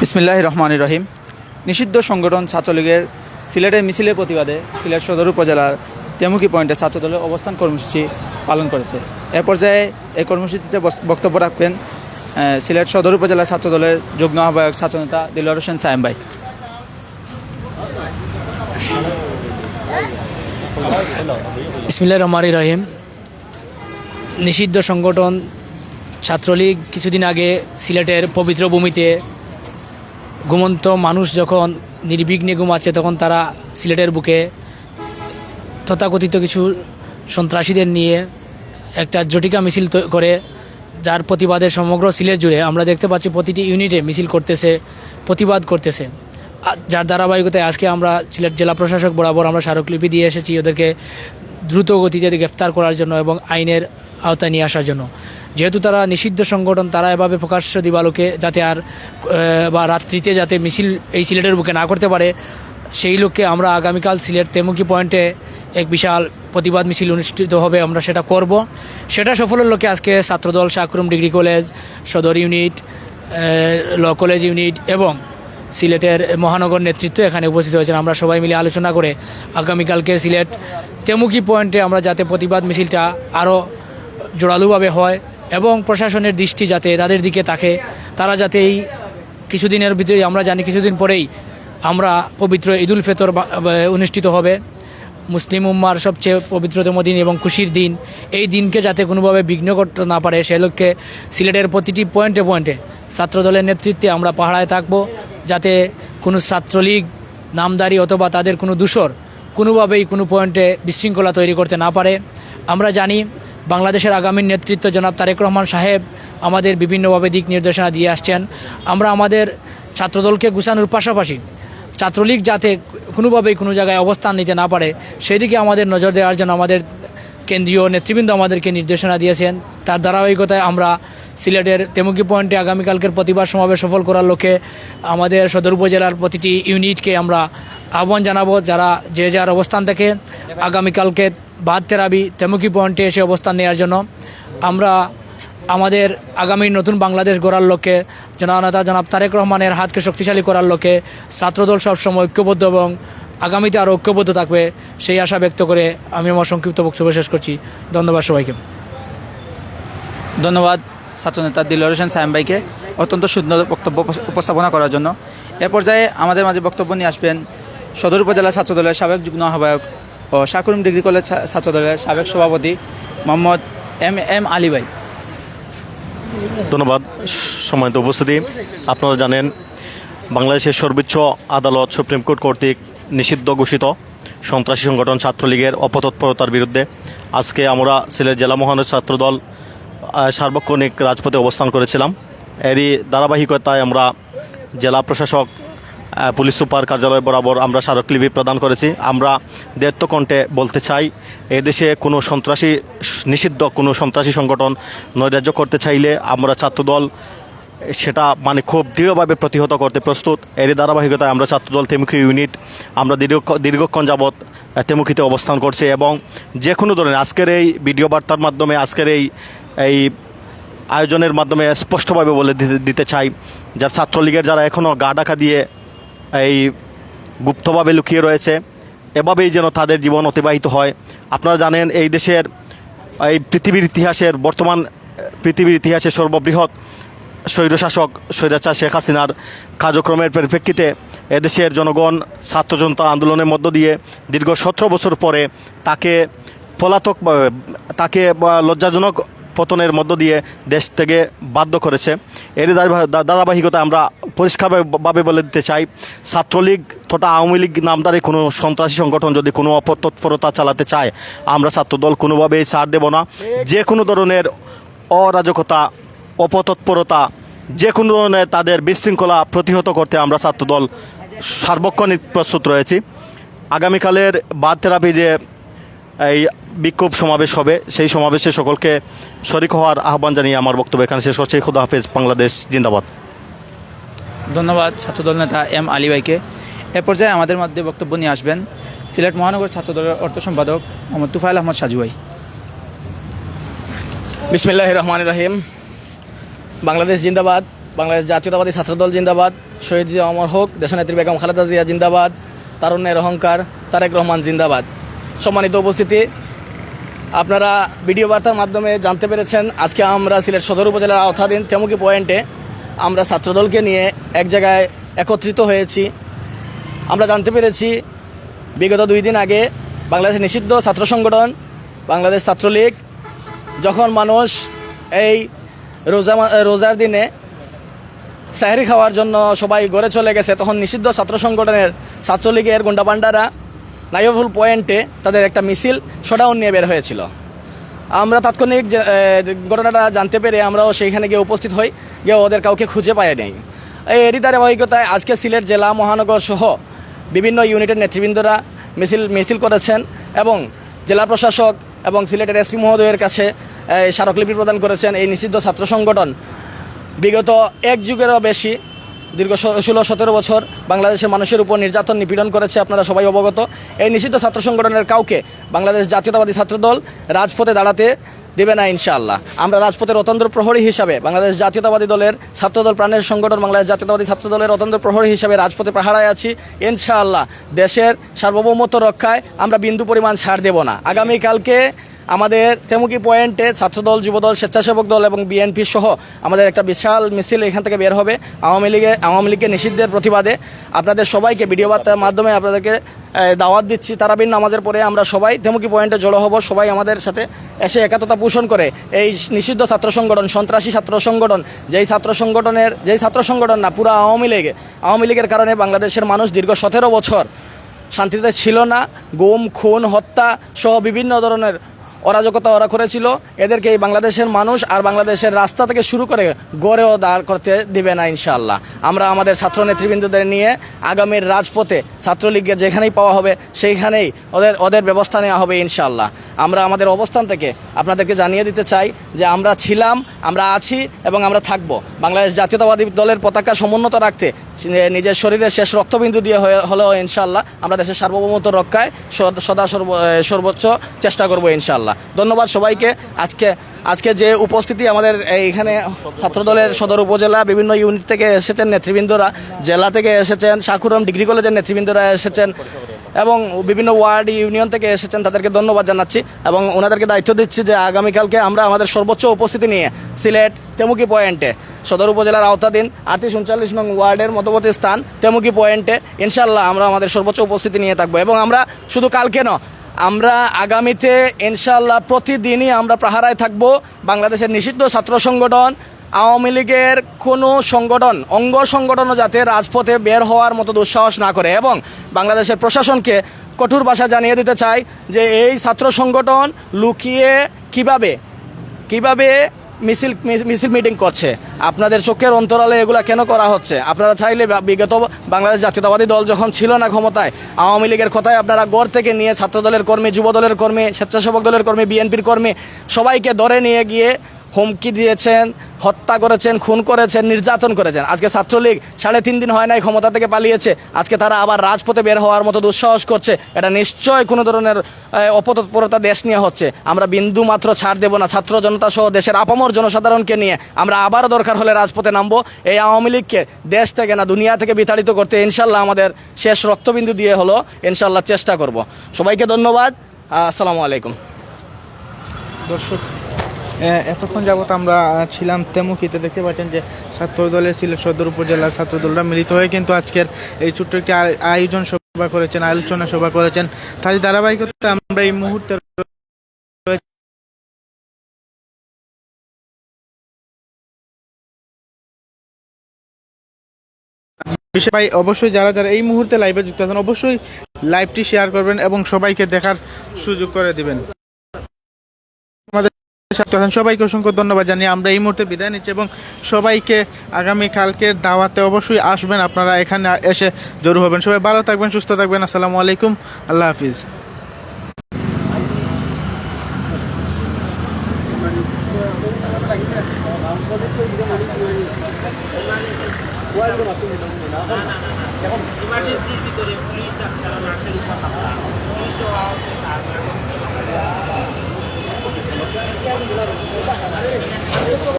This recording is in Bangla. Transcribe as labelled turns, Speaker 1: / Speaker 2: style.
Speaker 1: বিসমিল্লাহ রহমান রহিম নিষিদ্ধ সংগঠন ছাত্রলীগের সিলেটের মিছিলের প্রতিবাদে সিলেট সদর উপজেলার তেমুকি পয়েন্টে ছাত্রদলের অবস্থান কর্মসূচি পালন করেছে। এ পর্যায়ে এই কর্মসূচিতে বক্তব্য রাখবেন সিলেট সদর উপজেলা ছাত্রদলের যুগ্ম আহ্বায়ক ছাত্রনেতা দিলওয়ার হোসেন সায়েম ভাই।
Speaker 2: ইসমিল্লা রহমান রহিম নিষিদ্ধ সংগঠন ছাত্রলীগ কিছুদিন আগে সিলেটের পবিত্র ভূমিতে ঘুমন্ত মানুষ যখন নির্বিঘ্নে ঘুমাচ্ছে, তখন তারা সিলেটের বুকে তথাকথিত কিছু সন্ত্রাসীদের নিয়ে একটা জটিকা মিছিল করে, যার প্রতিবাদে সমগ্র সিলেট জুড়ে আমরা দেখতে পাচ্ছি প্রতিটি ইউনিটে মিছিল করতেছে, প্রতিবাদ করতেছে। যার ধারাবাহিকতায় আজকে আমরা সিলেট জেলা প্রশাসক বরাবর আমরা স্মারকলিপি দিয়ে এসেছি ওদেরকে দ্রুত গতিতে গ্রেফতার করার জন্য এবং আইনের আওতায় নিয়ে আসার জন্য। যেহেতু তারা নিষিদ্ধ সংগঠন, তারা এভাবে প্রকাশ্য দিবালোকে যাতে আর বা রাত্রিতে যাতে মিছিল, এই সিলেটের বুকে না করতে পারে, সেই লক্ষ্যে আমরা আগামীকাল সিলেট তেমুকি পয়েন্টে এক বিশাল প্রতিবাদ মিছিল অনুষ্ঠিত হবে, আমরা সেটা করব। সেটা সফলের লক্ষ্যে আজকে ছাত্রদল শাকরুম ডিগ্রি কলেজ, সদর ইউনিট ল কলেজ ইউনিট এবং সিলেটের মহানগর নেতৃত্ব এখানে উপস্থিত হয়েছেন। আমরা সবাই মিলে আলোচনা করে আগামীকালকে সিলেট তেমুকি পয়েন্টে আমরা যাতে প্রতিবাদ মিছিলটা আরও জোরালোভাবে হয় এবং প্রশাসনের দৃষ্টি যাতে তাদের দিকে থাকে তারা যাতে এই কিছুদিনের ভিতরেই, আমরা জানি কিছুদিন পরেই আমরা পবিত্র ঈদুল ফেতর অনুষ্ঠিত হবে। মুসলিম উম্মার সবচেয়ে পবিত্রতম দিন এবং খুশির দিন। এই দিনকে যাতে কোনোভাবে বিঘ্ন করতে না পারে, সে লক্ষ্যে সিলেটের প্রতিটি পয়েন্টে পয়েন্টে ছাত্রদলের নেতৃত্বে আমরা পাহাড়ায় থাকব, যাতে কোনো ছাত্রলীগ, নামদারি অথবা তাদের কোনো দূষর কোনোভাবেই কোনো পয়েন্টে বিশৃঙ্খলা তৈরি করতে না পারে। আমরা জানি বাংলাদেশের আগামী নেতৃত্ব জনাব তারেক রহমান সাহেব আমাদের বিভিন্নভাবে দিক নির্দেশনা দিয়ে আসছেন। আমরা আমাদের ছাত্রদলকে গুছানোর পাশাপাশি ছাত্রলীগ যাতে কোনোভাবেই কোনো জায়গায় অবস্থান নিতে না পারে, সেদিকে আমাদের নজর দেওয়ার জন্য আমাদের কেন্দ্রীয় নেতৃবৃন্দ আমাদেরকে নির্দেশনা দিয়েছেন। তার ধারাবাহিকতায় আমরা সিলেটের তেমুকি পয়েন্টে আগামীকালকের প্রতিবাদ সমাবেশ সফল করার লক্ষ্যে আমাদের সদর উপজেলার প্রতিটি ইউনিটকে আমরা আহ্বান জানাব যারা যে যার অবস্থান থেকে আগামীকালকে বাদ তেরাবি তেমুকি পয়েন্টে এসে অবস্থান নেওয়ার জন্য আমরা আমাদের আগামী নতুন বাংলাদেশ গড়ার লক্ষ্যে জননেতা জনাব তারেক রহমানের হাতকে শক্তিশালী করার লক্ষ্যে ছাত্রদল সবসময় ঐক্যবদ্ধ এবং আগামীতে আরও ঐক্যবদ্ধ থাকবে সেই আশা ব্যক্ত করে আমি আমার সংক্ষিপ্ত বক্তব্য শেষ করছি। ধন্যবাদ সবাইকে।
Speaker 1: ধন্যবাদ ছাত্রনেতা দিলওয়ার হোসেন সায়েম ভাইকে অত্যন্ত সুন্দর বক্তব্য উপস্থাপনা করার জন্য। এ পর্যায়ে আমাদের মাঝে বক্তব্য নিয়ে আসবেন সদর উপজেলা ছাত্রদলের সাবেক যুগ্ম আহ্বায়ক ও শাকুরুম ডিগ্রি কলেজ ছাত্রদলের সাবেক সভাপতি মোহাম্মদ এম এম আলী ভাই।
Speaker 3: ধন্যবাদ সম্মানিত উপস্থিতি। আপনারা জানেন, বাংলাদেশের সর্বোচ্চ আদালত সুপ্রিম কোর্ট কর্তৃক নিষিদ্ধ ঘোষিত সন্ত্রাসী সংগঠন ছাত্রলীগের অপতৎপরতার বিরুদ্ধে। আজকে আমরা সিলেট জেলা মহানগর ছাত্রদল সার্বক্ষণিক রাজপথে অবস্থান করেছিলাম। এরই ধারাবাহিকতায় আমরা জেলা প্রশাসক পুলিশ সুপার কার্যালয় বরাবর আমরা স্মারকলিপি প্রদান করেছি। আমরা কণ্ঠে বলতে চাই, এদেশে কোনো সন্ত্রাসী, নিষিদ্ধ কোনো সন্ত্রাসী সংগঠন নৈরাজ্য করতে চাইলে আমরা ছাত্রদল, সেটা মানে খুব দৃঢ়ভাবে প্রতিহত করতে প্রস্তুত। এরই ধারাবাহিকতায় আমরা ছাত্রদল তেমুখী ইউনিট, আমরা দীর্ঘ দীর্ঘক্ষণ যাবৎ তেমুখিতে অবস্থান করছি এবং যে কোনো ধরনের আজকের এই ভিডিও বার্তার মাধ্যমে, আজকের এই এই আয়োজনের মাধ্যমে স্পষ্টভাবে বলে দিতে দিতে চাই যা ছাত্রলীগের যারা এখনও গা ডাকা দিয়ে এই গুপ্তভাবে লুকিয়ে রয়েছে। এভাবেই যেন তাদের জীবন অতিবাহিত হয়। আপনারা জানেন, এই দেশের, এই পৃথিবীর ইতিহাসের, বর্তমান পৃথিবীর ইতিহাসে সর্ববৃহৎ স্বৈরশাসক, স্বৈরাচার শেখ হাসিনার কার্যক্রমের পরিপ্রেক্ষিতে এদেশের জনগণ ছাত্র জনতা আন্দোলনের মধ্য দিয়ে দীর্ঘ সতেরো বছর পরে তাকে পলাতক, তাকে লজ্জাজনক পতনের মধ্য দিয়ে দেশ থেকে বাধ্য করেছে। এর ধারাবাহিকতা আমরা পরিষ্কারভাবে বলে দিতে চাই, ছাত্রলীগ তথা আওয়ামী লীগ নামদারি কোনো সন্ত্রাসী সংগঠন যদি কোনো অপতৎপরতা চালাতে চায়, আমরা ছাত্রদল কোনোভাবেই ছাড় দেব না। যে কোনো ধরনের অরাজকতা, অপতৎপরতা যে কোনো ধরনের তাদের বিশৃঙ্খলা প্রতিহত করতে আমরা ছাত্রদল সার্বক্ষণিক প্রস্তুত রয়েছি। আগামীকালের বাদ থেরাপি যে এই বিক্ষোভ সমাবেশ হবে। সেই সমাবেশে সকলকে শরিক হওয়ার আহ্বান জানিয়ে আমার বক্তব্য এখানে শেষ করছি। খুদা হাফেজ বাংলাদেশ জিন্দাবাদ।
Speaker 1: ধন্যবাদ ছাত্রদল নেতা এম আলী ভাইকে। এ পর্যায়ে আমাদের মধ্যে বক্তব্য নিয়ে আসবেন সিলেট মহানগর ছাত্রদলের অর্থ সম্পাদক মোহাম্মদ তুফাইল আহমদ সাজু ভাই।
Speaker 4: বিসমিল্লাহ রহমান রহিম। বাংলাদেশ জিন্দাবাদ বাংলাদেশ জাতীয়তাবাদী ছাত্রদল জিন্দাবাদ শহীদ জিয়া অমর হোক দেশনেত্রী বেগম খালেদা জিয়া জিন্দাবাদ তারুণ্যের অহংকার তারেক রহমান জিন্দাবাদ। সম্মানিত উপস্থিতি আপনারা ভিডিও বার্তার মাধ্যমে জানতে পেরেছেন, আজকে আমরা সিলেট সদর উপজেলার আওতাধীন তেমুকি পয়েন্টে আমরা ছাত্রদলকে নিয়ে এক জায়গায় একত্রিত হয়েছি। আমরা জানতে পেরেছি, বিগত দুই দিন আগে বাংলাদেশের নিষিদ্ধ ছাত্র সংগঠন, বাংলাদেশ ছাত্রলীগ, যখন মানুষ এই রোজা রোজার দিনে সাহেরি খাওয়ার জন্য সবাই গড়ে চলে গেছে, তখন নিষিদ্ধ ছাত্র সংগঠনের ছাত্রলীগের গুন্ডাপান্ডারা নাইভুল পয়েন্টে তাদের একটা মিছিল শোডাউন নিয়ে বের হয়েছিল। আমরা তাৎক্ষণিক ঘটনাটা জানতে পেরে আমরাও সেইখানে গিয়ে উপস্থিত হই, গিয়ে ওদের কাউকে খুঁজে পাই নাই। এই এরই ধারাবাহিকতায় আজকে সিলেট জেলা মহানগর সহ বিভিন্ন ইউনিটের নেতৃবৃন্দরা মিছিল মিছিল করেছেন এবং জেলা প্রশাসক এবং সিলেটের এসপি মহোদয়ের কাছে স্মারকলিপি প্রদান করেছেন এই নিষিদ্ধ ছাত্র সংগঠন। বিগত এক যুগেরও বেশি দীর্ঘ ষোলো, সতেরো বছর বাংলাদেশের মানুষের উপর নির্যাতন নিপীড়ন করেছে আপনারা সবাই অবগত। এই নিষিদ্ধ ছাত্র সংগঠনের কাউকে বাংলাদেশ জাতীয়তাবাদী ছাত্রদল রাজপথে দাঁড়াতে দেবে না ইনশাআল্লাহ। আমরা রাজপথের অতন্ত্র প্রহরী হিসাবে বাংলাদেশ জাতীয়তাবাদী দলের ছাত্রদল প্রাণের সংগঠন বাংলাদেশ জাতীয়তাবাদী ছাত্রদলের অতন্ত্র প্রহরী হিসাবে রাজপথে পাহাড়ায় আছি। ইনশাআল্লাহ দেশের সার্বভৌমত্ব রক্ষায় আমরা বিন্দু পরিমাণ ছাড় দেব না। আগামীকালকে আমাদের তেমুকি পয়েন্টে ছাত্রদল, যুবদল, স্বেচ্ছাসেবক দল এবং বিএনপি সহ আমাদের একটা বিশাল মিছিল এখান থেকে বের হবে আওয়ামী লীগের আওয়ামী লীগের নিষিদ্ধের প্রতিবাদে। আপনাদের সবাইকে ভিডিও বার্তার মাধ্যমে আপনাদেরকে দাওয়াত দিচ্ছি। তারাবিন আমাদের পরে আমরা সবাই তেমুকি পয়েন্টে জড়ো হব। সবাই আমাদের সাথে এসে একাত্মতা পোষণ করে। এই নিষিদ্ধ ছাত্র সংগঠন, সন্ত্রাসী ছাত্র সংগঠন, যেই ছাত্র সংগঠনের, যেই ছাত্র সংগঠন না, পুরো আওয়ামী লীগে, আওয়ামী লীগের কারণে বাংলাদেশের মানুষ দীর্ঘ সতেরো বছর শান্তিতে ছিল না। গুম, খুন, হত্যা সহ বিভিন্ন ধরনের অরাজকতা ওরা করেছিল। এদেরকে এই বাংলাদেশের মানুষ আর বাংলাদেশের রাস্তা থেকে শুরু করে গড়েও দাঁড় করতে দিবে না ইনশাআল্লাহ। আমরা আমাদের ছাত্র নেতৃবৃন্দদের নিয়ে আগামীর রাজপথে ছাত্রলীগকে যেখানেই পাওয়া হবে সেইখানেই ওদের ওদের ব্যবস্থা নেওয়া হবে ইনশাআল্লাহ। আমরা আমাদের অবস্থান থেকে আপনাদেরকে জানিয়ে দিতে চাই যে আমরা ছিলাম, আমরা আছি এবং আমরা থাকব। বাংলাদেশ জাতীয়তাবাদী দলের পতাকা সমুন্নত রাখতে নিজের শরীরের শেষ রক্তবিন্দু দিয়ে হলেও ইনশাআল্লাহ আমরা দেশের সার্বভৌমত্ব রক্ষায় সদা সর্ব সর্বোচ্চ চেষ্টা করব ইনশাআল্লাহ। ধন্যবাদ সবাইকে। আজকে আজকে যে উপস্থিতি আমাদের এইখানে ছাত্রদলের সদর উপজেলা বিভিন্ন ইউনিট থেকে এসেছেন নেতৃবৃন্দরা, জেলা থেকে এসেছেন, সাকুরম ডিগ্রি কলেজের নেতৃবৃন্দরা এসেছেন এবং বিভিন্ন ওয়ার্ড ইউনিয়ন থেকে এসেছেন, তাদেরকে ধন্যবাদ জানাচ্ছি এবং ওনাদেরকে দায়িত্ব দিচ্ছি যে আগামীকালকে আমরা আমাদের সর্বোচ্চ উপস্থিতি নিয়ে সিলেট তেমুকি পয়েন্টে, সদর উপজেলার আওতাধীন আটত্রিশ উনচল্লিশ নং ওয়ার্ডের মধ্যবর্তী স্থান তেমুকি পয়েন্টে ইনশাল্লাহ আমরা আমাদের সর্বোচ্চ উপস্থিতি নিয়ে থাকব। এবং আমরা শুধু কালকে ন আমরা আগামীতে ইনশাল্লাহ প্রতিদিনই আমরা পাহারায় থাকব বাংলাদেশের নিষিদ্ধ ছাত্র সংগঠন, আওয়ামী লীগের কোনো সংগঠন, অঙ্গ সংগঠনও যাতে রাজপথে বের হওয়ার মতো দুঃসাহস না করে। এবং বাংলাদেশের প্রশাসনকে কঠোর ভাষা জানিয়ে দিতে চাই যে এই ছাত্র সংগঠন লুকিয়ে কীভাবে কীভাবে মিছিল মিছিল মিটিং করছে। আপনাদের চোখের অন্তরালে এগুলো কেন করা হচ্ছে? আপনারা চাইলে বিগত বাংলাদেশ জাতীয়তাবাদী দল যখন ছিল না ক্ষমতায়, আওয়ামী লীগের কথায় আপনারা গড় থেকে নিয়ে ছাত্র দলের কর্মী যুব দলের কর্মী, স্বেচ্ছাসেবক দলের কর্মী, বিএনপির কর্মী, সবাইকে ধরে নিয়ে গিয়ে হুমকি দিয়েছেন, হত্যা করেছেন, খুন করেছেন, নির্যাতন করেছেন। আজকে ছাত্রলীগ সাড়ে তিন দিন হয় নাই, ক্ষমতা থেকে পালিয়েছে। আজকে তারা আবার রাজপথে বের হওয়ার মতো দুঃসাহস করছে। এটা নিশ্চয় কোনো ধরনের অপতৎপরতা দেশ নিয়ে হচ্ছে। আমরা বিন্দু মাত্র ছাড় দেব না। ছাত্র জনতা সহ দেশের আপামর জনসাধারণকে নিয়ে আমরা আবারও দরকার হলে রাজপথে নামবো। এই আওয়ামী লীগকে দেশ থেকে না, দুনিয়া থেকে বিতাড়িত করতে ইনশাল্লাহ আমাদের শেষ রক্তবিন্দু দিয়ে হলো, ইনশাল্লাহ চেষ্টা করব। সবাইকে ধন্যবাদ। আসসালামু আলাইকুম।
Speaker 1: দর্শক এতক্ষণ যাবত আমরা ছিলাম তেমুকিতে। দেখতে পাচ্ছেন যে ছাত্র দলের সিলেট সদর উপজেলার ছাত্র দলরা মিলিত হয়ে কিন্তু আজকের এই ছোট্ট একটি আয়- আয়োজন সভা করেছেন, আলোচনা সভা করেছেন। তারই ধারাবাহিকতা আমরা এই মুহূর্তে বিষয় ভাই, অবশ্যই যারা যারা এই মুহূর্তে লাইভে যুক্ত আছেন, অবশ্যই লাইভটি শেয়ার করবেন এবং সবাইকে দেখার সুযোগ করে দিবেন। সবাইকে অসংখ্য ধন্যবাদ জানিয়ে আমরা এই মুহূর্তে বিদায় নিচ্ছি এবং সবাইকে আগামী কালকের দাওয়াতে অবশ্যই আসবেন। আপনারা এখানে এসে জড়ো হবেন। সবাই ভালো থাকবেন, সুস্থ থাকবেন। আসসালামু আলাইকুম। আল্লাহ হাফিজ।
Speaker 2: ইমার্জেন্সির ভিতরে পুলিশ ডাক্তার পুলিশও 坚持到底，没办法，男人。